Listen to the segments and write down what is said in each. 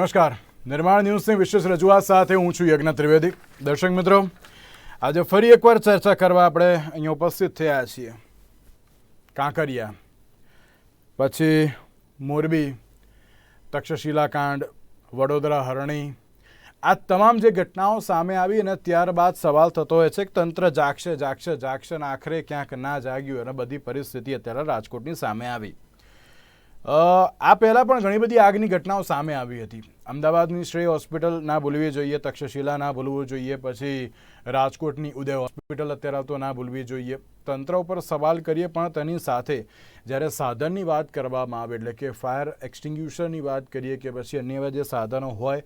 નમસ્કાર. નિર્માણ ન્યૂઝની વિશેષ રજૂઆત સાથે હું છું યજ્ઞ ત્રિવેદી. દર્શક મિત્રો, આજે ફરી એકવાર ચર્ચા કરવા આપણે અહીંયા ઉપસ્થિત થયા છીએ. કાંકરિયા, પછી મોરબી તક્ષશિલા કાંડ વડોદરા હરણી. આ તમામ જે ઘટનાઓ સામે આવી અને ત્યારબાદ સવાલ થતો હોય છે કે તંત્ર જાગશે જાગશે જાગશે અને આખરે ક્યાંક ના જાગ્યું અને બધી પરિસ્થિતિ અત્યારે રાજકોટની સામે આવી. આ પહેલાં પણ ઘણી બધી આગની ઘટનાઓ સામે આવી હતી. અમદાવાદની શ્રેય હોસ્પિટલ ના ભૂલવી જોઈએ, તક્ષશિલા ના ભૂલવું જોઈએ, પછી રાજકોટની ઉદય હોસ્પિટલ અત્યારે તો ના ભૂલવી જોઈએ. તંત્ર ઉપર સવાલ કરીએ, પણ તેની સાથે જ્યારે સાધનની વાત કરવામાં આવે, એટલે કે ફાયર એક્સટિંગ્યુશરની વાત કરીએ કે પછી અન્ય જે સાધનો હોય,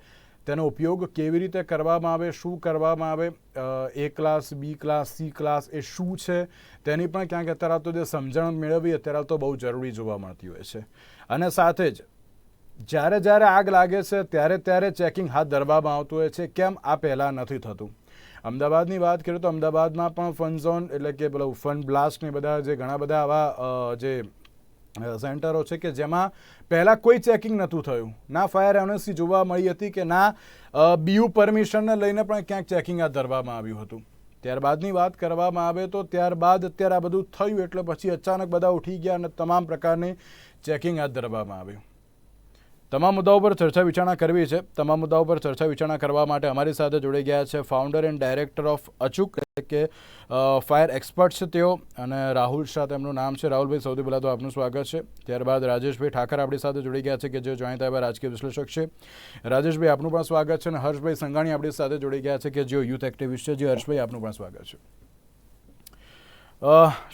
તેનો ઉપયોગ કેવી રીતે કરવામાં આવે, શું કરવામાં આવે A class, B class, C class, એ શું છે, તેની પણ ક્યાંક અત્યારે તો જે સમજણ મેળવવી અત્યારે તો બહુ જરૂરી જોવા મળતી હોય છે. અને સાથે જ જ્યારે જ્યારે આગ લાગે છે, ત્યારે ત્યારે ચેકિંગ હાથ ધરવામાં આવતું હોય છે. કેમ? આ પહેલાં નથી થતું. અમદાવાદની વાત કરીએ તો અમદાવાદમાં પણ ફન ઝોન એટલે કે પેલું ફન બ્લાસ્ટ ને બધા જે ઘણા બધા આવા જે સેન્ટરો છે કે જેમાં પહેલાં કોઈ ચેકિંગ નહોતું થયું. ના ફાયર એનઓસી જોવા મળી હતી કે ના બીયુ પરમિશનને લઈને પણ ક્યાંક ચેકિંગ હાથ ધરવામાં આવ્યું હતું. ત્યારબાદની વાત કરવામાં આવે તો ત્યારબાદ અત્યારે આ બધું થયું એટલે પછી અચાનક બધા ઉઠી ગયા અને તમામ પ્રકારની ચેકિંગ હાથ ધરવામાં આવ્યું તમામ મુદ્દાઓ પર ચર્ચા વિચારણા કરવી છે. તમામ મુદ્દાઓ પર ચર્ચા વિચારણા કરવા માટે અમારી સાથે જોડાઈ ગયા છે ફાઉન્ડર એન્ડ ડાયરેક્ટર ઓફ અચૂક કે ફાયર એક્સપર્ટ છે તેઓ. અને રાહુલ શાહ તેમનું નામ છે. રાહુલભાઈ, સૌથી પહેલાં તો આપનું સ્વાગત છે. ત્યારબાદ રાજેશભાઈ ઠાકર આપણી સાથે જોડાઈ ગયા છે કે જે જોઈન્ટ એવા રાજકીય વિશ્લેષક છે. રાજેશભાઈ, આપનું પણ સ્વાગત છે અને હર્ષભાઈ સંઘાણી આપણી સાથે જોડાઈ ગયા છે કે જેઓ યુથ એક્ટિવિસ્ટ છે. જે હર્ષભાઈ, આપનું પણ સ્વાગત છે.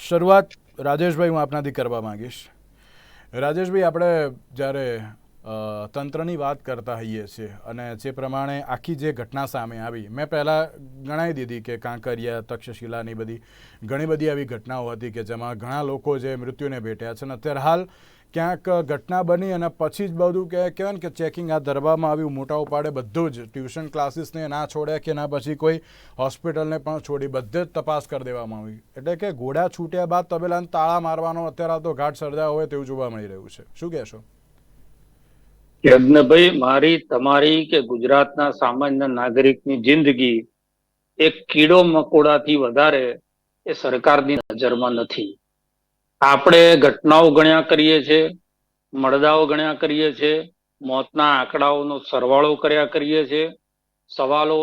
શરૂઆત રાજેશભાઈ હું આપનાથી કરવા માંગીશ. રાજેશભાઈ, આપણે જ્યારે તંત્રની વાત કરતા હોઈએ છીએ અને જે પ્રમાણે આખી જે ઘટના સામે આવી, મેં પહેલાં ગણાવી દીધી કે કાંકરિયા તક્ષશિલાની બધી ઘણી બધી આવી ઘટનાઓ હતી કે જેમાં ઘણા લોકો જે મૃત્યુને ભેટ્યા છે અને અત્યારે હાલ ક્યાંક ઘટના બની અને પછી જ બધું કે, કહેવાય ને કે ચેકિંગ હાથ ધરવામાં આવ્યું, મોટા ઉપાડે બધું જ. ટ્યુશન ક્લાસીસને ના છોડ્યા કે ના પછી કોઈ હોસ્પિટલને પણ છોડી બધે જ તપાસ કરી દેવામાં આવી. એટલે કે ઘોડા છૂટ્યા બાદ તબેલાને તાળા મારવાનો અત્યારે તો ઘાટ સર્જાયો હોય તેવું જોવા મળી રહ્યું છે. શું કહેશો? યજ્ઞભાઈ મારી, તમારી કે ગુજરાતના સામાન્ય નાગરિકની જિંદગી એક કીડો મકોડાથી વધારે એ સરકારની નજરમાં નથી. આપણે ઘટનાઓ ગણ્યા કરીએ છીએ મળદાઓ ગણ્યા કરીએ છીએ મોતના આંકડાઓનો સરવાળો કર્યા કરીએ છીએ સવાલો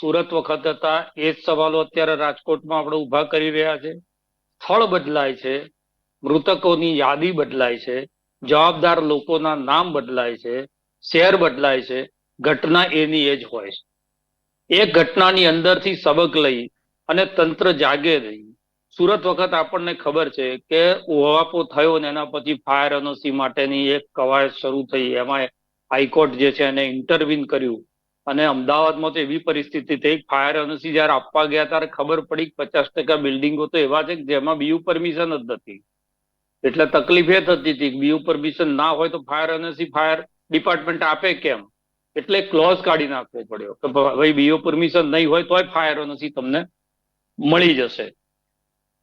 સુરત વખત હતા, એ જ સવાલો અત્યારે રાજકોટમાં આપણે ઊભા કરી રહ્યા છે. સ્થળ બદલાય છે, મૃતકોની યાદી બદલાય છે. જવાબદાર લોકોના નામ બદલાય છે શહેર બદલાય છે, ઘટના એની એ જ હોય છે. એ ઘટનાની અંદરથી સબક લઈ અને તંત્ર જાગે નહીં. સુરત વખત આપણને ખબર છે કે ઓહાપો થયો ને એના પછી ફાયર એનઓસી માટેની એક કવાયત શરૂ થઈ. એમાં હાઈકોર્ટ જે છે એને ઇન્ટરવીન કર્યું. અને અમદાવાદમાં તો એવી પરિસ્થિતિ થઈ, ફાયર એનઓસી જયારે આપવા ગયા ત્યારે ખબર પડી કે પચાસ ટકા બિલ્ડિંગો તો એવા છે કે જેમાં બીયુ પરમિશન જ નથી. એટલે તકલીફ એ થતી હતી. બી ઉપર મિશન ના હોય તો ફાયર એનઓસી ફાયર ડિપાર્ટમેન્ટ આપે કેમ? એટલે ક્લોઝ કાઢી નાખવો પડ્યો કે ભાઈ બીઓ પરમિશન નહીં હોય તોય ફાયર એનઓસી તમને મળી જશે.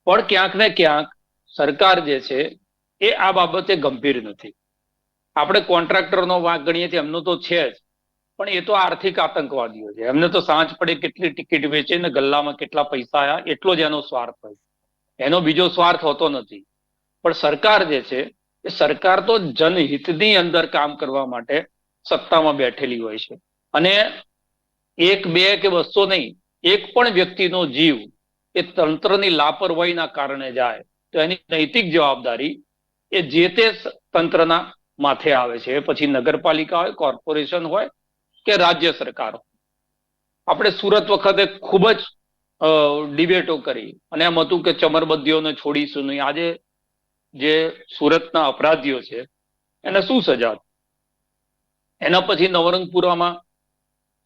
પણ ક્યાંક ને ક્યાંક સરકાર જે છે એ આ બાબતે ગંભીર નથી. આપણે કોન્ટ્રાક્ટરનો વાંક ગણીએ છીએ, એમનો તો છે જ. પણ એ તો આર્થિક આતંકવાદીઓ છે. એમને તો સાંજ પડે કેટલી ટિકિટ વેચે ને ગલ્લામાં કેટલા પૈસા આવ્યા એટલો જ એનો સ્વાર્થ હોય. એનો બીજો સ્વાર્થ હોતો નથી. પણ સરકાર જે છે, એ સરકાર તો જનહિતની અંદર કામ કરવા માટે સત્તામાં બેઠેલી હોય છે. અને એક, બે કે બસો નહીં, એક પણ વ્યક્તિનો જીવ એ તંત્રની લાપરવાહીના કારણે જાય, તો એની નૈતિક જવાબદારી એ જે તે તંત્રના માથે આવે છે. પછી નગરપાલિકા હોય, કોર્પોરેશન હોય કે રાજ્ય સરકાર આપણે સુરત વખતે ખૂબ જ ડિબેટો કરી. અને એમ હતું કે ચમરબંધીઓને છોડીશું નહીં. આજે જે સુરતના અપરાધીઓ છે, એને શું સજા? એના પછી નવરંગપુરામાં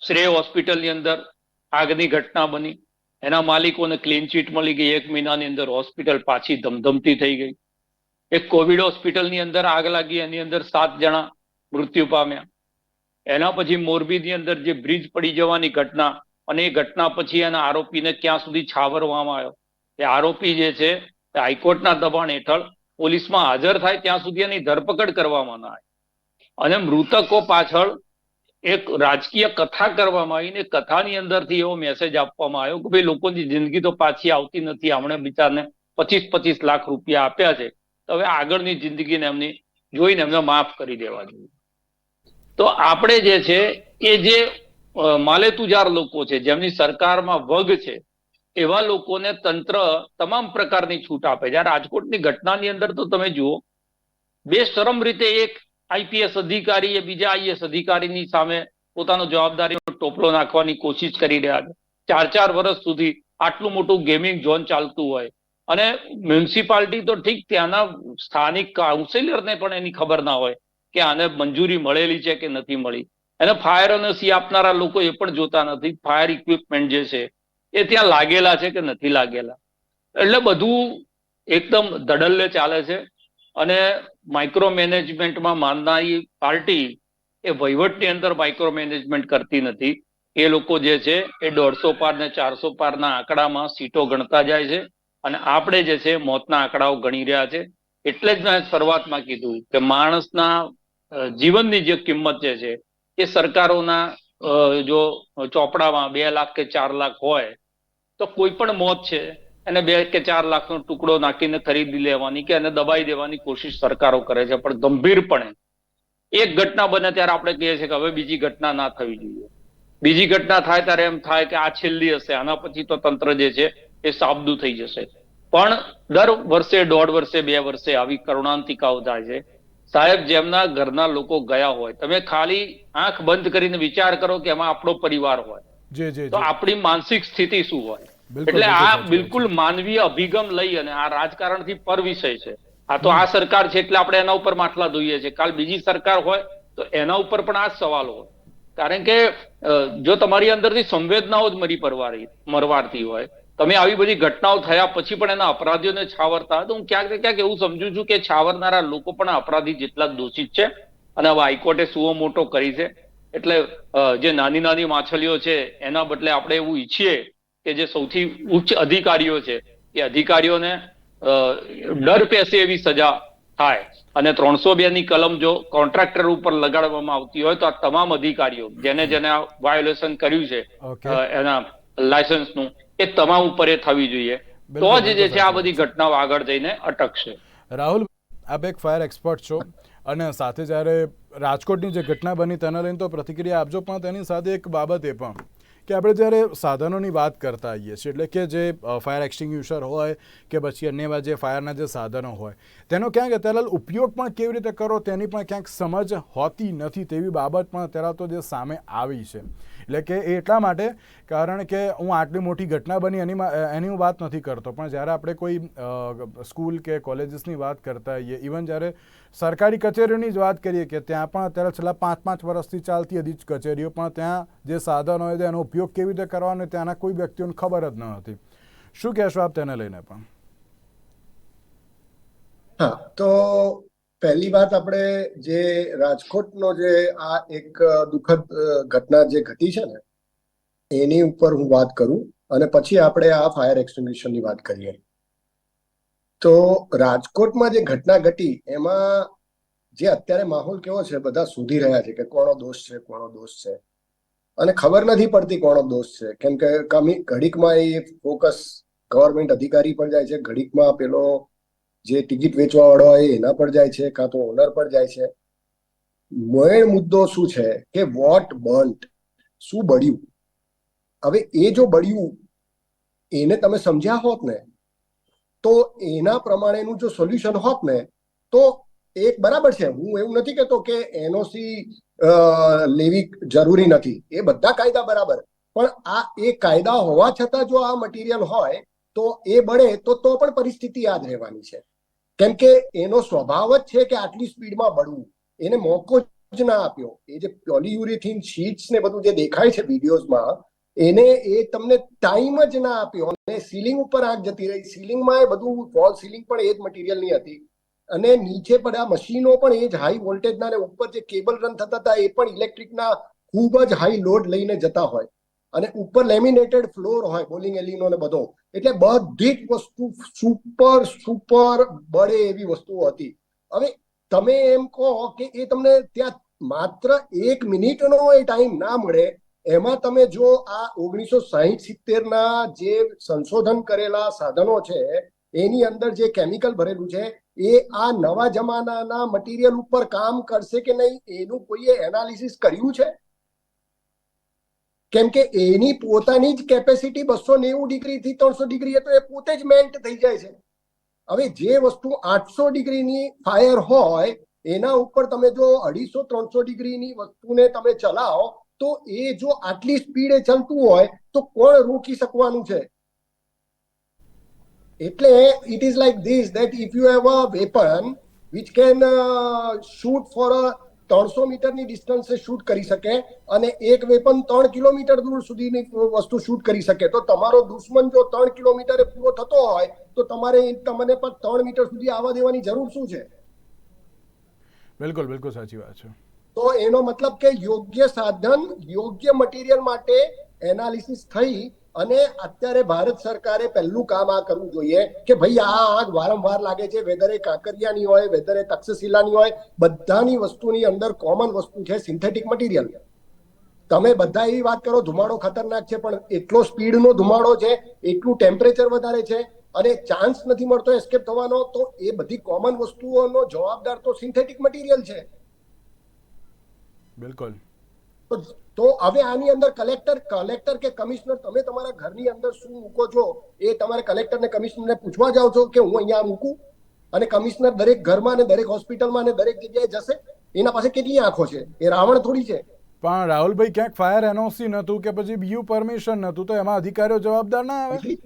શ્રેય હોસ્પિટલની અંદર આગની ઘટના બની. એના માલિકોને ક્લીન ચીટ મળી ગઈ. એક મહિનાની અંદર હોસ્પિટલ પાછી ધમધમતી થઈ ગઈ. એક કોવિડ હોસ્પિટલની અંદર આગ લાગી. એની અંદર સાત જણા મૃત્યુ પામ્યા. એના પછી મોરબીની અંદર જે બ્રિજ પડી જવાની ઘટના અને એ ઘટના પછી એના આરોપીને ક્યાં સુધી છાવરવામાં આવ્યો? એ આરોપી જે છે હાઈકોર્ટના દબાણ હેઠળ પોલીસમાં હાજર થાય ત્યાં સુધી એની ધરપકડ કરવામાં ના આવે. અને મૃતકો પાછળ એક રાજકીય કથા કરવામાં આવી ને કથાની અંદરથી એવો મેસેજ આપવામાં આવ્યો કે ભાઈ લોકોની જિંદગી તો પાછી આવતી નથી હમણે બિચારને પચીસ પચીસ લાખ રૂપિયા આપ્યા છે, તો હવે આગળની જિંદગીને એમની જોઈને એમને માફ કરી દેવા જોઈએ. તો આપણે જે છે એ જે માલેતુજાર લોકો છે, જેમની સરકારમાં વગ છે એવા લોકોને તંત્ર તમામ પ્રકારની છૂટ આપે છે. આ રાજકોટની ઘટનાની અંદર તો તમે જુઓ બેશરમ રીતે એક આઈપીએસ અધિકારી એ બીજા આઈએસ અધિકારીની સામે પોતાનો જવાબદારીનો ટોપલો નાખવાની કોશિશ કરી રહ્યા છે. ચાર ચાર વર્ષ સુધી આટલું મોટું ગેમિંગ ઝોન ચાલતું હોય. અને મ્યુનિસિપાલિટી તો ઠીક ત્યાંના સ્થાનિક કાઉન્સિલરને પણ એની ખબર ના હોય કે આને મંજૂરી મળેલી છે કે નથી મળી. અને ફાયર અને સી આપનારા લોકો એ પણ જોતા નથી. ફાયર ઇક્વિપમેન્ટ જે છે એ ત્યાં લાગેલા છે કે નથી લાગેલા. એટલે બધું એકદમ ધડલ્લે ચાલે છે અને માઇક્રો મેનેજમેન્ટમાં માનનારી પાર્ટી એ વહીવટની અંદર માઇક્રો મેનેજમેન્ટ કરતી નથી. એ લોકો જે છે એ દોઢસો પાર ને ચારસો પારના આંકડામાં સીટો ગણતા જાય છે અને આપણે જે છે મોતના આંકડાઓ ગણી રહ્યા છે. એટલે જ મેં શરૂઆતમાં કીધું કે માણસના જીવનની જે કિંમત જે છે એ સરકારોના જો ચોપડામાં બે લાખ કે ચાર લાખ હોય તો કોઈ પણ મોત છે એને બે કે ચાર લાખનો ટુકડો નાખીને ખરીદી લેવાની કે એને દબાઈ દેવાની કોશિશ સરકારો કરે છે. પણ ગંભીરપણે એક ઘટના બને ત્યારે આપણે કહીએ છીએ કે હવે બીજી ઘટના ના થવી જોઈએ. બીજી ઘટના થાય ત્યારે એમ થાય કે આ છેલ્લી હશે. આના પછી તો તંત્ર જે છે એ સાબદું થઈ જશે. પણ દર વર્ષે દોઢ વર્ષે બે વર્ષે આવી કરુણાંતિકાઓ થાય છે. સાહેબ જેમના ઘરના લોકો ગયા હોય તમે ખાલી આંખ બંધ કરીને વિચાર કરો કે એમાં આપણો પરિવાર હોય. તો આપણી માનસિક સ્થિતિ શું હોય? એટલે આ બિલકુલ માનવીય અભિગમ લઈ અને આ રાજકારણથી પર વિષય છે. આ તો આ સરકાર છે એટલે આપણે એના ઉપર માટલા ધોઈએ છીએ. કાલ બીજી સરકાર હોય તો એના ઉપર પણ આ જ સવાલો હોય. કારણ કે જો તમારી અંદરથી સંવેદનાઓ જ મરી પરવારી મરવાડતી હોય તમે આવી બધી ઘટનાઓ થયા પછી પણ એના અપરાધીઓને છાવરતા તો હું ક્યાંક ને ક્યાંક એવું સમજુ છું કે છાવરનારા લોકો પણ અપરાધી જેટલા દોષિત છે અને હવે હાઈકોર્ટે સુઓ મોટો કરી છે. એટલે જે નાની નાની માછલીઓ છે એના બદલે આપણે એવું ઈચ્છીએ કે જે સૌથી ઉચ્ચ અધિકારીઓ છે એ અધિકારીઓને ડર પેસે એવી સજા થાય. અને ત્રણસો બે ની કલમ જો કોન્ટ્રાક્ટર ઉપર લગાડવામાં આવતી હોય તો આ તમામ અધિકારીઓ જેને જેને આ વાયોલેશન કર્યું છે એના લાયસન્સનું એ તમામ ઉપર એ થવી જોઈએ. તો જ જે છે આ બધી ઘટનાઓ આગળ જઈને અટકશે. રાહુલ આપ એક ફાયર એક્સપર્ટ છો અને સાથે જ્યારે રાજકોટની જે ઘટના બની તેના લઈને તો પ્રતિક્રિયા આપજો પણ તેની સાથે એક બાબત એ પણ. કે આપણે જ્યારે સાધનોની વાત કરતા આવીએ છીએ, એટલે કે જે ફાયર એક્સટિંગ્યુશર હોય કે પછી અન્ય જે ફાયરના જે સાધનો હોય, તેનો ક્યાંક અત્યારે ઉપયોગ પણ કેવી રીતે કરો તેની પણ ક્યાંક સમજ હોતી નથી તેવી બાબત પણ અત્યારે તો જે સામે આવી છે. એટલે કે એટલા માટે, કારણ કે હું આટલી મોટી ઘટના બની એની એની હું વાત નથી કરતો. પણ જ્યારે આપણે કોઈ સ્કૂલ કે કોલેજીસની વાત કરતા હોઈએ ઇવન જ્યારે સરકારી કચેરીઓની જ વાત કરીએ કે ત્યાં પણ અત્યારે છેલ્લા પાંચ પાંચ વર્ષથી ચાલતી હતી જ કચેરીઓ, પણ ત્યાં જે સાધનો હોય એનો ઉપયોગ કેવી રીતે કરવાનો ત્યાંના કોઈ વ્યક્તિઓને ખબર જ ન હતી. શું કહેશો આપ તેને લઈને પણ? હા, તો પહેલી વાત આપણે જે રાજકોટનો જે આ એક દુઃખદ ઘટના જે ઘટી છે ને, એની ઉપર હું વાત કરું અને પછી આપણે આ ફાયર એક્સટિંગ્યુશનની વાત કરીએ. તો રાજકોટમાં જે ઘટના ઘટી, એમાં જે અત્યારે માહોલ કેવો છે, બધા શોધી રહ્યા છે કે કોનો દોષ છે કોનો દોષ છે. અને ખબર નથી પડતી કોનો દોષ છે. કેમ કે કમી, ઘડીકમાં એ ફોકસ ગવર્મેન્ટ અધિકારી પર જાય છે, ઘડીકમાં પેલો જે ટિકિટ વેચવા વાળો હોય એના પર જાય છે, કાં તો ઓનર પર જાય છે. મેઇન મુદ્દો શું છે કે વોટ બર્ન્ટ શું બળ્યું? હવે એ જો બળ્યું, એને તમે સમજ્યા હોત ને, તો એના પ્રમાણેનું જો સોલ્યુશન હોત ને, તો એક બરાબર છે. હું એવું નથી કહેતો કે એનઓસી લેવી જરૂરી નથી. એ બધા કાયદા બરાબર. પણ આ એ કાયદા હોવા છતાં જો આ મટીરિયલ હોય, તો એ બળે, તો તો પણ પરિસ્થિતિ યાદ રહેવાની છે. કેમ કે એનો સ્વભાવ જ છે કે આટલી સ્પીડમાં બળવું. એને મોકો જ ના આપ્યો. એ જે પોલીયુરેથિન શીટ્સ ને બધું જે દેખાય છે વિડીયોઝમાં, એને એ તમને ટાઈમ જ ના આપ્યો. અને સીલિંગ ઉપર આગ જતી રહી. સીલિંગમાં એ બધું, ફોલ સીલિંગ પણ એ જ મટીરિયલની હતી. અને નીચે પડ્યા મશીનો પણ એ જ હાઈ વોલ્ટેજના ઉપર જે કેબલ રન થતા હતા, એ પણ ઇલેક્ટ્રિકના ખૂબ જ હાઈ લોડ લઈને જતા હોય. અને ઉપર લેમિનેટેડ ફ્લોર હોય બોલિંગ એલિનો ને બધો. એટલે બધી જ વસ્તુ સુપર સુપર બળે એવી વસ્તુઓ હતી. હવે તમે એમ કહો કે એ તમને ત્યાં માત્ર એક મિનિટનો એ ટાઈમ ના મળે, એમાં તમે જો આ ઓગણીસો સાહીઠ સિત્તેર ના જે સંશોધન કરેલા સાધનો છે, એની અંદર જે કેમિકલ ભરેલું છે, એ આ નવા જમાનાના મટીરિયલ ઉપર કામ કરશે કે નહીં, એનું કોઈએ એનાલિસિસ કર્યું છે? કેમ કે એની પોતાની જ કેપેસિટી બસો નેવું ડિગ્રી થી ત્રણસો ડિગ્રી તો એ પોતે જ મેલ્ટ થઈ જાય છે. હવે જે વસ્તુ આઠસો ડિગ્રીની ફાયર હોય, એના ઉપર તમે જો અઢીસો ત્રણસો ડિગ્રીની વસ્તુને તમે ચલાવો, તો એ જો આટલી સ્પીડે ચાલતું હોય, તો કોણ રોકી શકવાનું છે? એટલે it is like this that if you have a weapon which can shoot for a ત્રણસો મીટરની ડિસ્ટન્સે શૂટ કરી શકે અને એક વેપન ત્રણ કિલોમીટર દૂર સુધીની વસ્તુ શૂટ કરી શકે. તો તમારો દુશ્મન જો ત્રણ કિલોમીટરે પૂરો થતો હોય તો તમારે તમને પણ ત્રણ મીટર સુધી આવવા દેવાની જરૂર શું છે? બિલકુલ બિલકુલ સાચી વાત છે. તો એનો મતલબ કે યોગ્ય સાધન યોગ્ય મટીરિયલ માટે એનાલિસિસ થઈ અને અત્યારે ભારત સરકારે પહેલું કામ આ કરવું જોઈએ કે ભાઈ આ આગ વારંવાર લાગે છે વેધર એ કાંકરિયાની હોય વેધર એ તક્ષશિલાની હોય બધાની વસ્તુની અંદર કોમન વસ્તુ છે સિન્થેટિક મટીરિયલ તમે બધા એવી વાત કરો ધુમાડો ખતરનાક છે પણ એટલો સ્પીડનો ધુમાડો છે એટલું ટેમ્પરેચર વધારે છે અને ચાન્સ નથી મળતો એસ્કેપ થવાનો તો એ બધી કોમન વસ્તુઓનો જવાબદાર તો સિન્થેટિક મટીરિયલ છે. બિલકુલ. તો હવે આની અંદર કલેક્ટર કલેક્ટર કે કમિશનર તમે તમારા ઘરની અંદર શું મૂકો છો એ તમારે કલેક્ટર ને કમિશનરને પૂછવા જાઓ છો કે હું અહીંયા મૂકું? અને કમિશનર દરેક ઘરમાં ને દરેક હોસ્પિટલમાં ને દરેક જગ્યાએ જશે? એના પાસે કેટલી આંખો છે? એ રાવણ થોડી છે. પણ રાહુલભાઈ ક્યાંક ફાયર એનઓસી નહોતું કે પછી બીયું પરમિશન નહોતું તો એમાં અધિકારીઓ જવાબદાર ના આવે?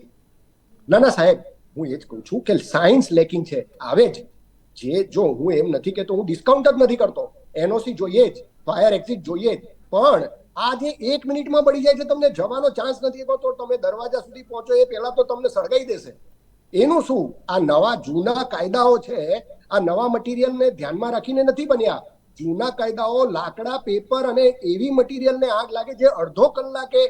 ના ના સાહેબ હું એ જ કહું છું કે સાયન્સ લેકિંગ છે. આવે જ. જે જો હું એમ નથી કે તો હું ડિસ્કાઉન્ટ જ નથી કરતો. એનઓસી જોઈએ જ ફાયર એક્ઝિટ જોઈએ જ. પણ આ જે એક મિનિટમાં બળી જાય છે તમને જવાનો ચાન્સ નથી તો તમે દરવાજા સુધી પહોંચો, એ પહેલા તો તમને સળગાઈ દેશે. એનું શું? આ નવા જૂના કાયદાઓ છે, આ નવા મટીરિયલને ધ્યાનમાં રાખીને નથી બન્યા. જૂના કાયદાઓ લાકડા પેપર અને એવી મટીરિયલને આગ લાગે જે અડધો કલાકે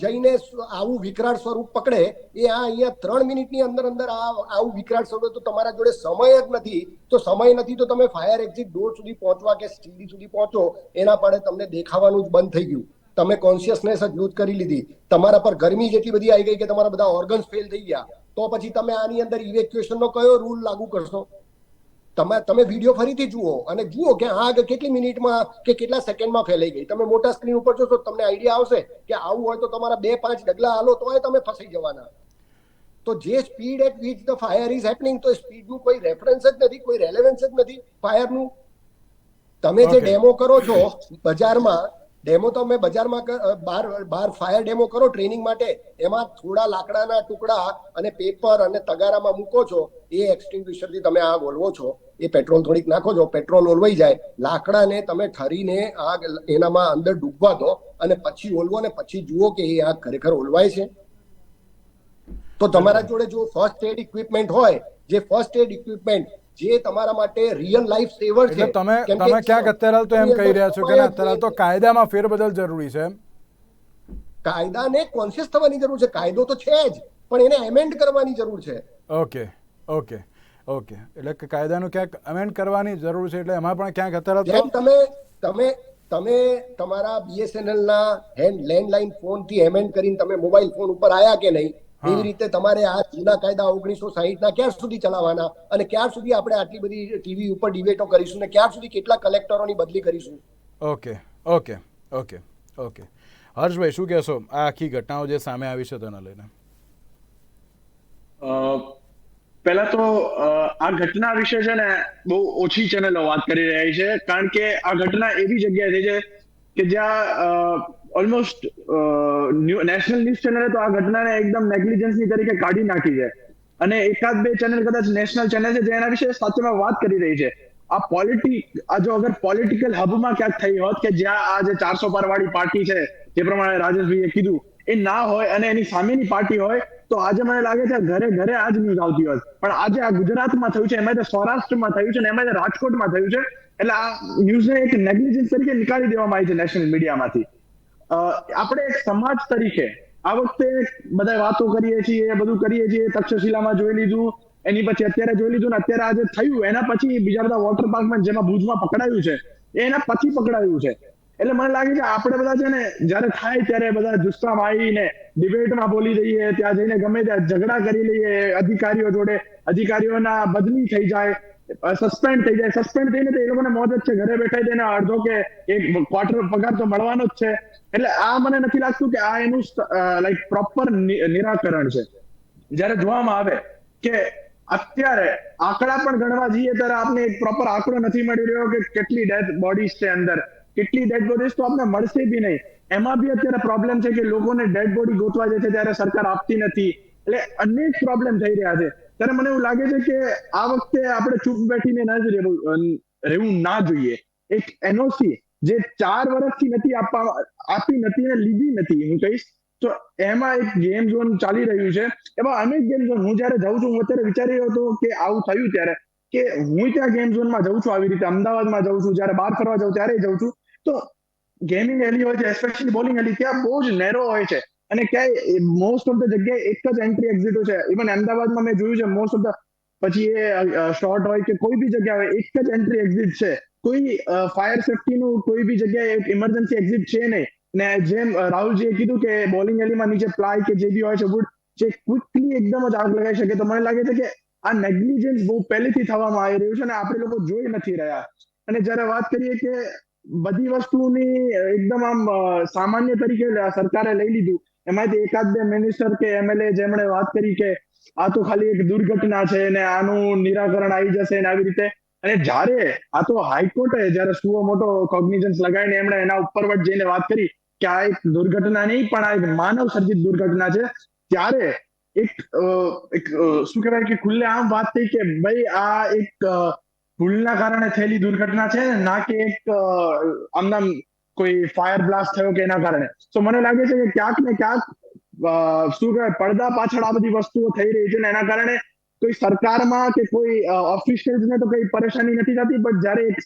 જઈને આવું વિકરાળ સ્વરૂપ પકડે, એ આ અહીંયા ત્રણ મિનિટની અંદર અંદર આ આવું વિકરાળ સ્વરૂપ તો તમારા જોડે સમય જ નથી. તો સમય નથી તો તમે ફાયર એક્ઝિટ ડોર સુધી પહોંચવા કે સીડી સુધી પહોંચો, એના પાડે તમને દેખાવાનું જ બંધ થઈ ગયું. તમે કોન્શિયસનેસ જ લૂઝ કરી લીધી. તમારા પર ગરમી જેટલી બધી આવી ગઈ કે તમારા બધા ઓર્ગન્સ ફેલ થઈ ગયા. તો પછી તમે આની અંદર ઇવેક્યુએશનનો કયો રૂલ લાગુ કરશો? તમે તમે વીડિયો ફરીથી જુઓ અને જુઓ કે આગ કેટલી મિનિટમાં કે કેટલા સેકન્ડમાં ફેલાઈ ગઈ. તમે મોટા સ્ક્રીન ઉપર જોશો તમને આઈડિયા આવશે કે આવું હોય તો તમારા બે પાંચ ડગલા હાલો તોય તમે ફસાઈ જવાના. તો જે speed at which the fire is happening તો સ્પીડનું કોઈ રેફરન્સ જ નથી કોઈ રેલેવન્સ જ નથી ફાયરનું તમે જે ડેમો કરો છો બજારમાં ડેમો તો તમે બજારમાં બાર બાર ફાયર ડેમો કરો ટ્રેનિંગ માટે એમાં થોડા લાકડાના ટુકડા અને પેપર અને તગારામાં મૂકો છો એ એક્સટિંગ્વિશરથી તમે આગ ઓલવો છો. એ પેટ્રોલ થોડીક નાખો છો પેટ્રોલ ઓલવાઈ જાય લાકડાને તમે ઠરીને આગ એનામાં અંદર ડૂબવા દો અને પછી ઓલવો ને પછી જુઓ કે એ આગ ખરેખર ઓલવાય છે. તો તમારા જોડે જો ફર્સ્ટ એડ ઇક્વિપમેન્ટ હોય જે ફર્સ્ટ એડ ઇક્વિપમેન્ટ જે તમારા માટે રિયલ લાઈફ સેવર છે તમે તમે ક્યાંક અત્યારે તો એમ કહી રહ્યા છો કે અત્યારે તો કાયદામાં ફેરબદલ જરૂરી છે કાયદાને કોન્શિયસ થવાની જરૂર છે કાયદો તો છે જ પણ એને એમેન્ડ કરવાની જરૂર છે. Okay okay okay. એટલે કે કાયદાનું ક્યાંક અમેન્ડ કરવાની જરૂર છે એટલે એમાં પણ ક્યાંક અત્યારે તમે તમે તમે તમારા બીએસએનએલ ના હેન્ડ લેન્ડલાઇન ફોનથી એમેન્ડ કરીને તમે મોબાઈલ ફોન ઉપર આયા કે નહીં એવી રીતે તમારે આ જૂના કાયદા ઓગણીસો સાહીઠ ના ક્યાં સુધી ચલાવવાના અને ક્યાં સુધી આપણે આટલી બધી ટીવી ઉપર ડિબેટો કરીશું ને ક્યાં સુધી કેટલા કલેક્ટરોની બદલી કરીશું? Okay okay okay okay. Harshbhai શું કહેશો? આ આખી ઘટનાઓ જે સામે આવી છે તેના લઈને. અ, પહેલા તો આ ઘટના વિશે છે ને બહુ ઓછી ચેનલો વાત કરી રહી છે. કારણ કે આ ઘટના એવી જગ્યાએ થઈ છે કે જ્યાં ઓલમોસ્ટ નેશનલ ન્યૂઝ ચેનલે તો આ ઘટનાને એકદમ નેગ્લિજન્સની તરીકે કાઢી નાખી છે. અને એકાદ બે ચેનલ કદાચ નેશનલ ચેનલ છે જે એના વિશે સાચેમાં વાત કરી રહી છે. આ પોલિટિક આ જો અગર પોલિટિકલ હબમાં ક્યાંક થઈ હોત કે જ્યાં આ જે ચારસો પાર વાળી પાર્ટી છે, જે પ્રમાણે રાજેશભાઈએ કીધું, એ ના હોય અને એની સામેની પાર્ટી હોય તો આજે મને લાગે છે ઘરે ઘરે આ જ ન્યૂઝ આવતી હોય. પણ આજે આ ગુજરાતમાં થયું છે એમાં સૌરાષ્ટ્રમાં થયું છે એમાં રાજકોટમાં થયું છે. એટલે આ ન્યૂઝને એક નેગ્લિજન્સ તરીકે નીકાળી દેવામાં આવી છે નેશનલ મીડિયામાંથી આપણે એક સમાજ તરીકે આ વખતે બધા વાતો કરીએ છીએ બધું કરીએ છીએ, તક્ષશિલામાં જોઈ લીધું, એની પછી અત્યારે જોઈ લીધું ને અત્યારે આજે થયું, એના પછી બીજા બધા વોટર પાર્કમાં જેમાં ભુજમાં પકડાયું છે, એના પછી પકડાયું છે. એટલે મને લાગે કે આપણે બધા છે ને, જયારે થાય ત્યારે બધા જુસ્સામાં આવીને ડિબેટમાં બોલી દઈએ, ત્યાં જઈને ગમે ત્યાં ઝઘડા કરી લઈએ, અધિકારીઓ જોડે, અધિકારીઓના બદલી થઈ જાય સસ્પેન્ડ થઈ જાય. સસ્પેન્ડ થઈને તો એ લોકોને મોજ જ છે. ઘરે બેઠા તેને અડધો કે એક ક્વાર્ટર પગાર તો મળવાનો જ છે. એટલે આ મને નથી લાગતું કે આ એનું લાઈક પ્રોપર નિરાકરણ છે. જ્યારે જોવામાં આવે કે અત્યારે આંકડા પણ ગણવા જઈએ ત્યારે આપને એક પ્રોપર આંકડો નથી મળી રહ્યો કે કેટલી ડેથ બોડીઝ છે અંદર. કેટલી ડેડ બોડીઝ તો આપને મળશે બી નહીં. એમાં બી અત્યારે પ્રોબ્લેમ છે કે લોકોને ડેડ બોડી ગોતવા જે છે ત્યારે સરકાર આપતી નથી. એટલે અનેક પ્રોબ્લેમ થઈ રહ્યા છે. ત્યારે મને એવું લાગે છે કે આ વખતે આપણે ચૂપ બેઠીને ના જ રહેવું ના જોઈએ. એક એનઓસી જે ચાર વર્ષથી નથી આપવા, આપી નથી ને લીધી નથી, હું કહીશ. તો એમાં એક ગેમ ઝોન ચાલી રહ્યું છે. એમાં અનેક ગેમ ઝોન હું જયારે જાઉં છું, હું અત્યારે વિચારી રહ્યો હતો કે આવું થયું ત્યારે, કે હું ત્યાં ગેમ ઝોનમાં જઉં છું, આવી રીતે અમદાવાદમાં જઉં છું, જયારે બહાર ફરવા જાઉં, ત્યારે જઉં છું. તો ગેમિંગ એલી હોય છે એસ્પેશિયલી બોલિંગ એલી ત્યાં બહુ જ નેરો હોય છે. અને ક્યાંય મોસ્ટ ઓફ ધ જગ્યાએ એક જ એન્ટ્રી એક્ઝિટો છે. ઇવન અમદાવાદમાં મેં જોયું છે મોસ્ટ ઓફ ધ પછી એ શોર્ટ હોય કે કોઈ બી જગ્યા હોય, એક જ એન્ટ્રી એક્ઝિટ છે. કોઈ ફાયર સેફ્ટીનું કોઈ બી જગ્યાએ એક ઇમરજન્સી એક્ઝિટ છે નહીં. ને જેમ રાહુલજીએ કીધું કે બોલિંગ એલીમાં નીચે પ્લાય કે જે બી હોય છે વુડ જે ક્વિકલી એકદમ જ આગ લગાવી શકે, તો મને લાગે છે કે આ નેગ્લિજન્સ બહુ પહેલેથી થવામાં આવી રહ્યું છે અને આપણે લોકો જોઈ નથી રહ્યા. અને જ્યારે વાત કરીએ કે બધી વસ્તુની એકદમ આમ સામાન્ય તરીકે સરકારે લઈ લીધું. એમાંથી એકાદ બે મિનિસ્ટર કે એમએલએ જેમણે વાત કરી કે આ તો ખાલી એક દુર્ઘટના છે ને આનું નિરાકરણ આવી જશે ને આવી રીતે. અને જ્યારે આ તો હાઈકોર્ટે જ્યારે સુઓ મોટો કોગ્નિઝન્સ લગાવીને એમણે એના ઉપરવટ જઈને વાત કરી કે આ એક દુર્ઘટના નહીં, પણ આ એક માનવ સર્જિત દુર્ઘટના છે, ત્યારે એક એક શું કહેવાય કે ખુલ્લે આમ વાત થઈ કે ભાઈ આ એક ભૂલના કારણે થયેલી દુર્ઘટના છે ના કે એક આમના કોઈ ફાયર બ્લાસ્ટ થયો કે એના કારણે. તો મને લાગે છે કે ક્યાંક ને ક્યાંક શું કહેવાય, પડદા પાછળ આ બધી વસ્તુઓ થઈ રહી છે ને, એના કારણે કોઈ સરકારમાં કે કોઈ ઓફિશિયલ્સને તો કઈ પરેશાની નથી થતી, પણ જ્યારે એક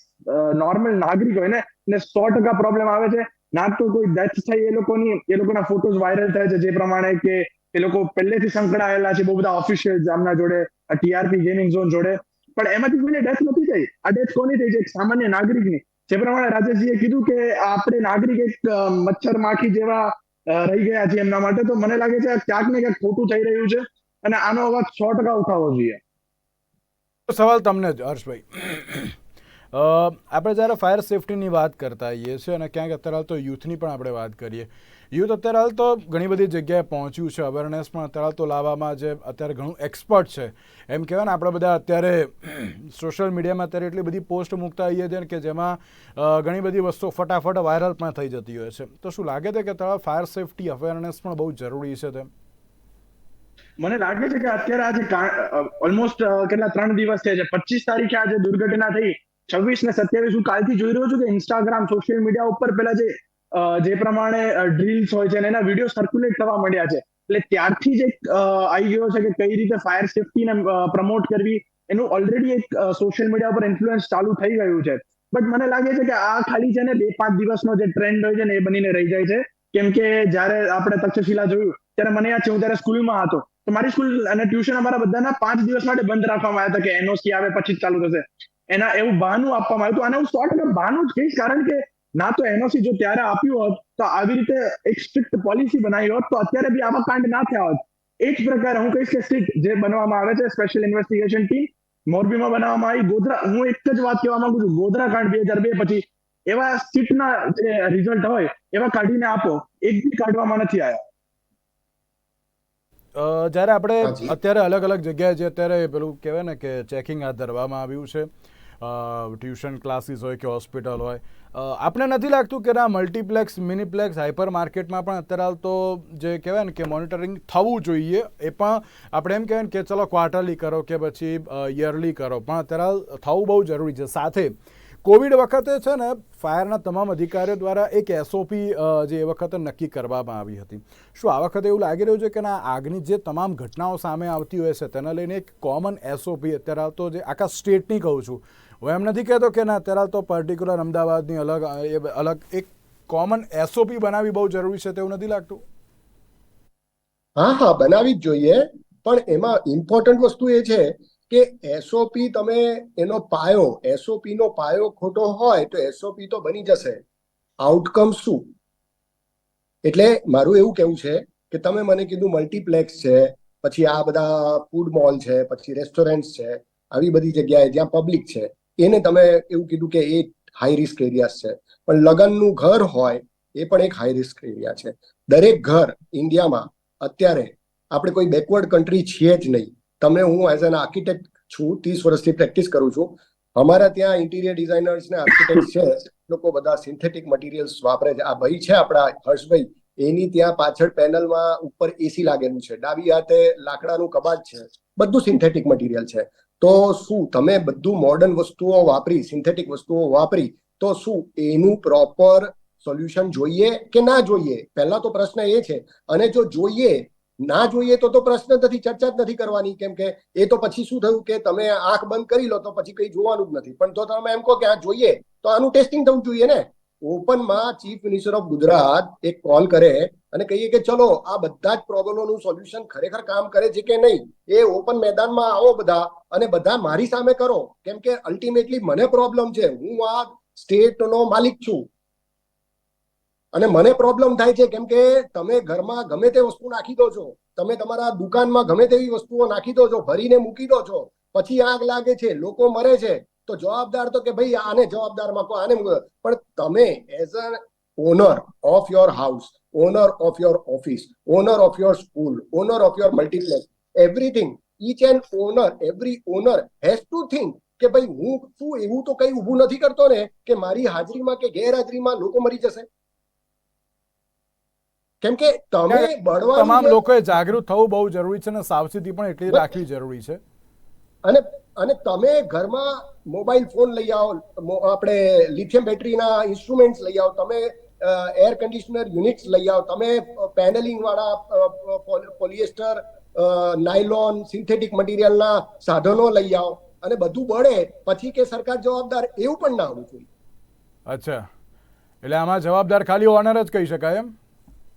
નોર્મલ નાગરિક હોય ને એને સો ટકા પ્રોબ્લેમ આવે છે, ના તો કોઈ ડેથ થઈ એ લોકોની, એ લોકોના ફોટોઝ વાયરલ થાય છે, જે પ્રમાણે કે એ લોકો પહેલેથી સંકળાયેલા છે, બહુ બધા ઓફિશિયલ્સ આમના જોડે ટીઆરપી ગેમિંગ ઝોન જોડે પણ એમાંથી કોઈને ડેથ નથી થઈ. આ ડેથ કોની થઈ છે? સામાન્ય નાગરિકની. જે પ્રમાણે રાજેશજીએ કીધું કે આપણે નાગરિક એક મચ્છર માખી જેવા રહી ગયા છે એમના માટે, તો મને લાગે છે ક્યાંક ને ક્યાંક ખોટું થઈ રહ્યું છે. અને આનો અવાજ સો ટકા ઉઠાવવો જોઈએ. સવાલ તમને જ, હર્ષભાઈ. આપણે જ્યારે ફાયર સેફટીની વાત કરતા આવીએ છીએ અને ક્યાંક અત્યારે હાલ તો યુથની પણ આપણે વાત કરીએ. યુથ અત્યારે હાલ તો ઘણી બધી જગ્યાએ પહોંચ્યું છે. અવેરનેસ પણ અત્યારે તો લાવવામાં જે અત્યારે ઘણું એક્સપર્ટ છે. એમ કહેવાય ને, આપણે બધા અત્યારે સોશિયલ મીડિયામાં અત્યારે એટલી બધી પોસ્ટ મૂકતા આવીએ છીએ કે જેમાં ઘણી બધી વસ્તુઓ ફટાફટ વાયરલ પણ થઈ જતી હોય છે. તો શું લાગે છે કે અત્યારે ફાયર સેફટી અવેરનેસ પણ બહુ જરૂરી છે તેમ? મને લાગે છે કે અત્યારે આજે ઓલમોસ્ટ કેટલા ત્રણ દિવસ થયા છે. પચીસ તારીખે આજે દુર્ઘટના થઈ. છવ્વીસ ને સત્યાવીસ હું કાલથી જોઈ રહ્યો છું કે ઇન્સ્ટાગ્રામ સોશિયલ મીડિયા ઉપર પેલા જે જે પ્રમાણે ડ્રીલ્સ હોય છે એના વીડિયો સર્ક્યુલેટ થવા મળ્યા છે. એટલે ત્યારથી જ એક આવી ગયો છે કે કઈ રીતે ફાયર સેફટીને પ્રમોટ કરવી. એનું ઓલરેડી એક સોશિયલ મીડિયા ઉપર ઇન્ફ્લુઅન્સ ચાલુ થઈ ગયું છે. બટ મને લાગે છે કે આ ખાલી છે ને બે પાંચ દિવસનો જે ટ્રેન્ડ હોય છે ને એ બનીને રહી જાય છે. કેમ કે જ્યારે આપણે તક્ષશિલા જોયું, ત્યારે મને યાદ છે, હું ત્યારે સ્કૂલમાં હતો. તો મારી સ્કૂલ અને ટ્યુશન અમારા બધાના પાંચ દિવસ માટે બંધ રાખવામાં આવ્યા હતા કે એનઓસી આવે પછી જ ચાલુ થશે. એના એવું બહાનું આપવામાં આવ્યું હતું. અને હું સો ટકા બહાનું જ કહીશ કારણ કે ના તો એનઓસી જો ત્યારે આપ્યું હોત તો આવી રીતે એક સ્ટ્રિક્ટ પોલિસી બનાવી હોત તો અત્યારે બી આવા કાંડ ના થયા હોત. એ જ પ્રકારે હું કહીશ કે સ્ટ્રિક્ટ જે બનવામાં આવે છે સ્પેશિયલ ઇન્વેસ્ટિગેશન ટીમ મોરબીમાં બનાવવામાં આવી. ગોધરા હું એક જ વાત કહેવા માંગુ છું ગોધરા કાંડ બે હજાર બે પછી એવા સીટના જે રિઝલ્ટ હોય એવા કાઢીને આપો. એક બી કાઢવામાં નથી આવ્યા. જ્યારે આપણે અત્યારે અલગ અલગ જગ્યાએ જે અત્યારે પેલું કહેવાય ને કે ચેકિંગ હાથ ધરવામાં આવ્યું છે ટ્યુશન ક્લાસીસ હોય કે હોસ્પિટલ હોય. આપણે નથી લાગતું કે ના મલ્ટીપ્લેક્સ, મિનીપ્લેક્સ હાઇપર માર્કેટમાં પણ અત્યારે હાલ તો જે કહેવાય ને કે મોનિટરિંગ થવું જોઈએ, એ પણ આપણે એમ કહેવાય ને કે ચલો ક્વાર્ટરલી કરો કે પછી યરલી કરો. પણ અત્યારે હાલ થવું બહુ જરૂરી છે. સાથે કોવિડ વખતે છે ને ફાયરના તમામ અધિકારીઓ દ્વારા એક એસઓપી જે એ વખતે નક્કી કરવામાં આવી હતી. શું આ વખતે એવું લાગી રહ્યું છે કે ના આગની જે તમામ ઘટનાઓ સામે આવતી હોય છે, તેને લઈને એક કોમન એસઓપી અત્યારે હાલ તો જે આખા સ્ટેટની કહું છું. હું એમ નથી કહેતો કે ના અત્યારે હાલ તો પર્ટિક્યુલર અમદાવાદની અલગ અલગ એક કોમન એસઓપી બનાવવી બહુ જરૂરી છે તેવું નથી લાગતું? હા હા, બનાવી જ જોઈએ. પણ એમાં ઇમ્પોર્ટન્ટ વસ્તુ એ છે કે એસઓપી તમે એનો પાયો એસઓપી નો પાયો ખોટો હોય તો એસઓપી તો બની જશે. આઉટકમ શું? એટલે મારું એવું કેવું છે કે તમે મને કીધું મલ્ટીપ્લેક્સ છે, પછી આ બધા ફૂડ મોલ છે, પછી રેસ્ટોરન્ટ છે, આવી બધી જગ્યાએ જ્યાં પબ્લિક છે, એને તમે એવું કીધું કે એ હાઈ રિસ્ક એરિયાસ છે. પણ લગ્નનું ઘર હોય, એ પણ એક હાઈ રિસ્ક એરિયા છે. દરેક ઘર ઇન્ડિયામાં અત્યારે આપણે કોઈ બેકવર્ડ કન્ટ્રી છીએ જ નહીં. તમે હું એઝ એન આર્કિટેક્ટ છું, ત્રીસ વર્ષથી પ્રેક્ટિસ કરું છું. અમારા ત્યાં ઇન્ટિરિયર ડિઝાઇનર્સ ને આર્કિટેક્ટ છે. લોકો બધા સિન્થેટિક મટીરિયલ્સ વાપરે છે. આ ભાઈ છે આપણા હર્ષભાઈ. એની ત્યાં પાછળ પેનલમાં ઉપર એસી લાગેલું છે. ડાબી હાથે લાકડાનું કબાટ છે. બધું સિન્થેટિક મટીરિયલ છે. તો શું તમે બધું મોડર્ન વસ્તુઓ વાપરી સિન્થેટિક વસ્તુઓ વાપરી, તો શું એનું પ્રોપર સોલ્યુશન જોઈએ કે ના જોઈએ? પહેલા તો પ્રશ્ન એ છે. અને જો જોઈએ ના જોઈએ તો તો પ્રશ્ન નથી, ચર્ચા જ નથી કરવાની, કેમ કે એ તો પછી શું થયું કે તમે આંખ બંધ કરી લો તો પછી કઈ જોવાનું જ નથી. પણ તો તમે એમ કહો કે આ જોઈએ, તો આનું ટેસ્ટિંગ થવું જોઈએ ને. ઓપનમાં ચીફ મિનિસ્ટર ઓફ ગુજરાત એક કોલ કરે અને કહીએ કે ચલો, આ બધા જ પ્રોબ્લેમોનું સોલ્યુશન ખરેખર કામ કરે છે કે નહીં? એ ઓપન મેદાનમાં આવો બધા અને બધા મારી સામે કરો. કેમ કે અલ્ટિમેટલી મને પ્રોબ્લેમ છે. હું આ સ્ટેટનો માલિક છું. અને મને પ્રોબ્લેમ થાય છે કેમ કે તમે ઘરમાં ગમે તે વસ્તુ નાખી દો છો, તમે તમારા દુકાનમાં ગમે તેવી વસ્તુઓ નાખી દો છો, ભરીને મૂકી દો છો, પછી આગ લાગે છે, લોકો મરે છે, તો જવાબદાર તો કે ભાઈ આને જવાબદારમાં આને પણ તમે as a owner of your house owner of your office owner of your school owner of your multiplex everything each and owner every owner has to think કે ભાઈ હું શું એવું તો કઈ ઊભું નથી કરતો ને, કે મારી હાજરીમાં કે ગેરહાજરીમાં લોકો મરી જશે. કેમ કે તમે તમામ લોકોએ જાગૃત થવું બહુ જરૂરી છે અને સાવચેતી પણ એટલી રાખવી જરૂરી છે. અને અને તમે ઘરમાં મોબાઈલ ફોન લઈ આવો આપણે લિથિયમ બેટરીના ઇન્સ્ટ્રુમેન્ટ્સ લઈ આવો તમે એર કન્ડિશનર યુનિટ્સ લઈ આવો તમે પેનલિંગ વાળા પોલિએસ્ટર નાયલોન સિન્થેટિક મટીરિયલના સાધનો લઈ આવો અને બધું બળે પછી કે સરકાર જવાબદાર એવું પણ ના હોવું જોઈએ. અચ્છા. એટલે આમાં જવાબદાર ખાલી ઓનર જ કહી શકાય એમ?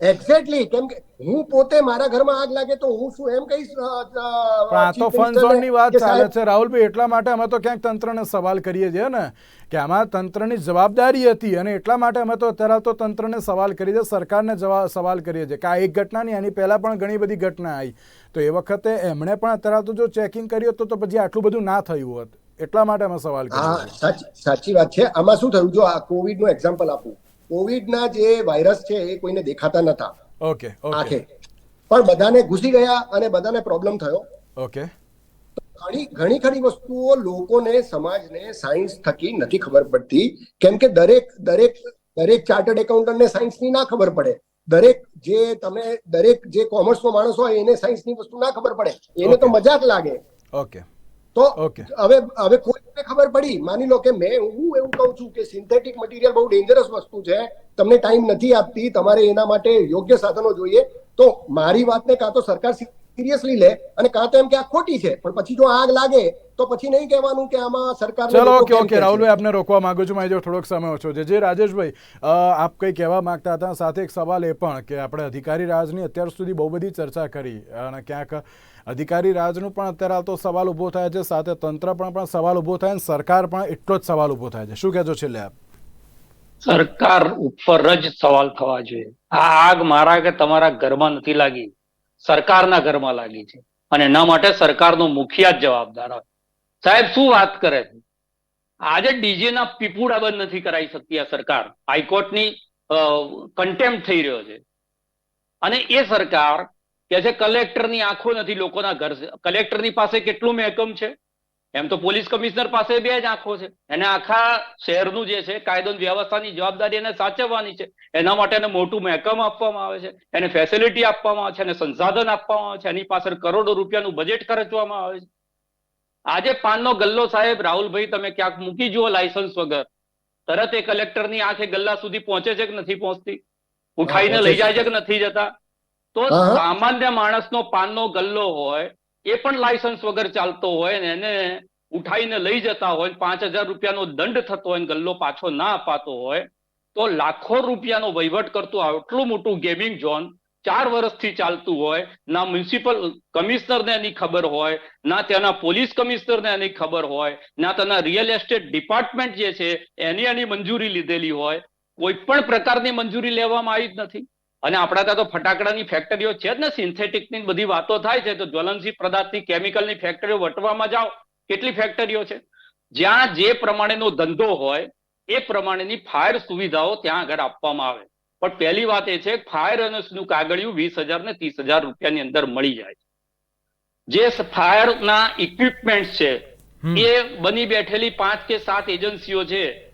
એક્ઝેક્ટલી કેમ કે હું પોતે મારા ઘરમાં આગ લાગે તો હું શું એમ કહીશ પણ આ તો ફન ઝોનની વાત ચાલે છે. રાહુલભાઈ એટલા માટે અમે તો ક્યાંક તંત્રને સવાલ કરીએ છીએ ને કે આમાં તંત્રની જવાબદારી હતી અને એટલા માટે અમે તો અત્યારે તો તંત્રને સવાલ કરીએ છીએ સરકારને સવાલ કરીએ છીએ કે આ એક ઘટના નહીં એની પહેલા પણ ઘણી બધી ઘટના આવી. તો એ વખતે એમણે પણ અત્યારે તો જો ચેકિંગ કર્યું હતું તો પછી આટલું બધું ના થયું હોત. એટલા માટે અમે સવાલ કરીએ સાચી સાચી વાત છે. આમાં શું થયું? જો આ કોવિડનું એક્ઝામ્પલ આપું. કોવિડના જે વાયરસ છે એ કોઈને દેખાતા નતા. ઓકે આંખે. પણ બધાને ઘૂસી ગયા અને બધાને પ્રોબ્લેમ થયો. ઓકે. ઘણી ઘણી ખરી વસ્તુઓ લોકોને સમાજને સાયન્સ થકી નથી ખબર પડતી. કેમ કે દરેક દરેક દરેક ચાર્ટર્ડ એકાઉન્ટન્ટને સાયન્સની ના ખબર પડે. દરેક જે તમે દરેક જે કોમર્સનો માણસ હોય એને સાયન્સની વસ્તુ ના ખબર પડે. એને તો મજાક લાગે. ઓકે. તો હવે હવે કોઈને ખબર પડી? માની લો કે મેં હું એવું કહું છું કે સિન્થેટિક મટીરિયલ બહુ ડેન્જરસ વસ્તુ છે. તમને ટાઈમ નથી આપતી તમારે એના માટે યોગ્ય સાધનો જોઈએ. તો મારી વાતને કાં તો સરકાર સિરિયસલી લે અને કાં તો એમ કે આ ખોટી છે. પણ પછી જો આગ લાગે તો પછી નહીં કહેવાનું કે આમાં સરકાર ચલો ઓકે ઓકે રાહુલભાઈ આપને રોકવા માંગુ છું. મારી જો થોડોક સમય ઓછો છે. જે રાજેશભાઈ આપ કંઈ કહેવા માંગતા હતા? સાથે એક સવાલ એ પણ કે આપણે અધિકારી રાજની અત્યાર સુધી બહુ બધી ચર્ચા કરી અને ક્યાંક અધિકારી રાજનું પણ અત્યારે હાલ તો સવાલ ઊભો થાય છે, સાથે તંત્ર પણ પણ સવાલ ઊભો થાય અને સરકાર પણ એટલો જ સવાલ ઊભો થાય છે. શું કહેજો છેલ્લે આપ? સરકાર ઉપર જ સવાલ થવા જોઈએ. આ આગ મારા કે તમારા ઘરમાં નથી લાગી? સરકારના ઘરમાં લાગી છે. અને એના માટે સરકારનો મુખિયા જ જવાબદાર હોય. સાહેબ, શું વાત કરે છે? આજે ડીજે ના પીપુડા બંધ નથી કરાવી શકતી આ સરકાર. હાઈકોર્ટની કન્ટેમ્પ થઈ રહ્યો છે. અને એ સરકાર કે છે કલેક્ટરની આંખો નથી લોકોના ઘર કલેક્ટરની પાસે કેટલું મહેકમ છે? એમ તો પોલીસ કમિશનર પાસે બે જ આંખો છે. એને આખા શહેરનું જે છે કાયદો વ્યવસ્થાની જવાબદારી એને સાચવવાની છે. એના માટે એને મોટું મહેકમ આપવામાં આવે છે. એને ફેસિલિટી આપવામાં આવે છે એને સંસાધન આપવામાં આવે છે. એની પાછળ કરોડો રૂપિયાનું બજેટ ખર્ચવામાં આવે છે. આજે પાનનો ગલ્લો સાહેબ રાહુલભાઈ તમે ક્યાંક મૂકી જુઓ લાયસન્સ વગર. તરત એ કલેક્ટરની આંખે ગલ્લા સુધી પહોંચે છે કે નથી પહોંચતી? ઉઠાઈને લઈ જાય છે. છે કે નથી જતા? તો. સામાન્ય માણસનો પાનનો ગલ્લો હોય એ પણ લાયસન્સ વગર ચાલતો હોય ને એને ઉઠાઈને લઈ જતા હોય પાંચ હજાર રૂપિયાનો દંડ થતો હોય ગલ્લો પાછો ના અપાતો હોય તો લાખો રૂપિયાનો વહીવટ કરતું આટલું મોટું ગેમિંગ ઝોન ચાર વર્ષથી ચાલતું હોય ના મ્યુનિસિપલ કમિશનરને એની ખબર હોય ના તેના પોલીસ કમિશનરને એની ખબર હોય ના તેના રિયલ એસ્ટેટ ડિપાર્ટમેન્ટ જે છે એની એની મંજૂરી લીધેલી હોય કોઈ પણ પ્રકારની મંજૂરી લેવામાં આવી જ નથી અને આપણા ત્યાં તો ફટાકડાની ફેક્ટરીઓ છે જ ને સિન્થેટિકની બધી વાતો થાય છે તો જ્વલનશીલ પદાર્થની કેમિકલની ફેક્ટરીઓ વટવામાં જાઓ કેટલી ફેક્ટરીઓ છે? જ્યાં જે પ્રમાણેનો ધંધો હોય એ પ્રમાણેની ફાયર સુવિધાઓ ત્યાં આગળ આપવામાં આવે. પણ પહેલી વાત એ છે ફાયરનું કાગળિયું વીસ હજાર ને ત્રીસ હજાર રૂપિયાની અંદર મળી જાય. જે ફાયરના ઇક્વિપમેન્ટ છે એ બની બેઠેલી પાંચ કે સાત એજન્સીઓ છે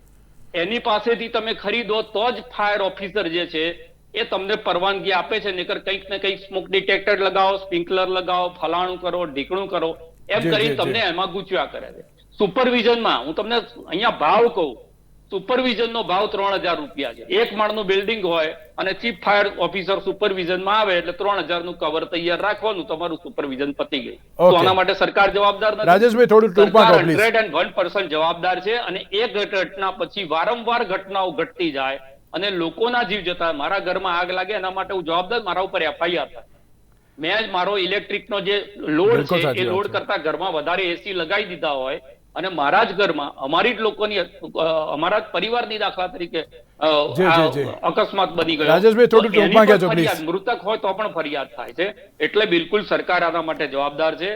એની પાસેથી તમે ખરીદો તો જ ફાયર ઓફિસર જે છે એ તમને પરવાનગી આપે છે નહીતર કંઈક ને કંઈક સ્મોક ડિટેક્ટર લગાવો સ્પ્રિંકલર લગાવો ફલાણું કરો ઢીકણું કરો એમ કરી તમને એમાં ગૂંચવ્યા કરે છે. સુપરવિઝનમાં હું તમને અહીંયા ભાવ કહું સુપરવિઝન નો ભાવ ત્રણ હજાર રૂપિયા છે. એક માળનું બિલ્ડિંગ હોય અને ચીફ ફાયર ઓફિસર સુપરવિઝનમાં આવે એટલે ત્રણ હજારનું કવર તૈયાર રાખવાનું તમારું સુપરવિઝન પતી ગયું. તો આના માટે સરકાર જવાબદાર નથી. રાજેશભાઈ થોડું ટૂંકમાં હંડ્રેડ એન્ડ વન પર્સન્ટ જવાબદાર છે અને એ ઘટના પછી વારંવાર ઘટનાઓ ઘટતી જાય. અને લોકોના જીવ જતા મારા ઘરમાં આગ લાગે એના માટે હું જવાબદાર મારા ઉપર એફઆઈઆર થાય. મેં જ મારો ઇલેક્ટ્રિકનો જે લોડ છે એ લોડ કરતા ઘરમાં વધારે એસી લગાવી દીધા હોય અને મારા જ ઘરમાં અમારી જ લોકોની અમારા જ પરિવારની દાખલા તરીકે. અકસ્માત બની ગયો. રાજેશભાઈ, થોડું ટૂંકમાં કહેજો, please. મૃતક હોય તો પણ ફરિયાદ થાય છે. એટલે બિલકુલ સરકાર આના માટે જવાબદાર છે.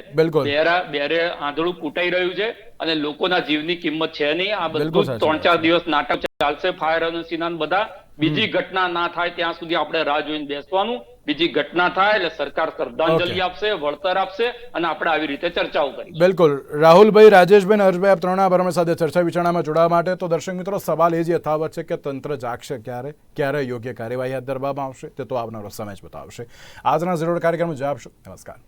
બેરા બેરે આંધળું કૂટાઈ રહ્યું છે અને લોકોના જીવની કિંમત છે નહીં. આ બધું ત્રણ ચાર દિવસ નાટક ચાલશે ફાયર અને સિનાન બધા. બીજી ઘટના ના થાય ત્યાં સુધી આપણે રાહ જોઈને બેસવાનું. બીજી ઘટના થાય એટલે સરકાર શ્રદ્ધાંજલિ આપશે વળતર આપશે અને આપણે આવી રીતે ચર્ચાઓ કરી બિલકુલ. રાહુલભાઈ રાજેશભાઈ હર્ષભાઈ આપ ત્રણેય પર સાથે ચર્ચા વિચારણામાં જોડાવા માટે. તો દર્શક મિત્રો સવાલ એ જ યથાવત છે કે તંત્ર જાગશે ક્યારે? ક્યારે યોગ્ય કાર્યવાહી હાથ ધરવામાં આવશે? તે તો આવનારો સમય જ બતાવશે. આજના જરૂર કાર્યક્રમ જવાબ નમસ્કાર.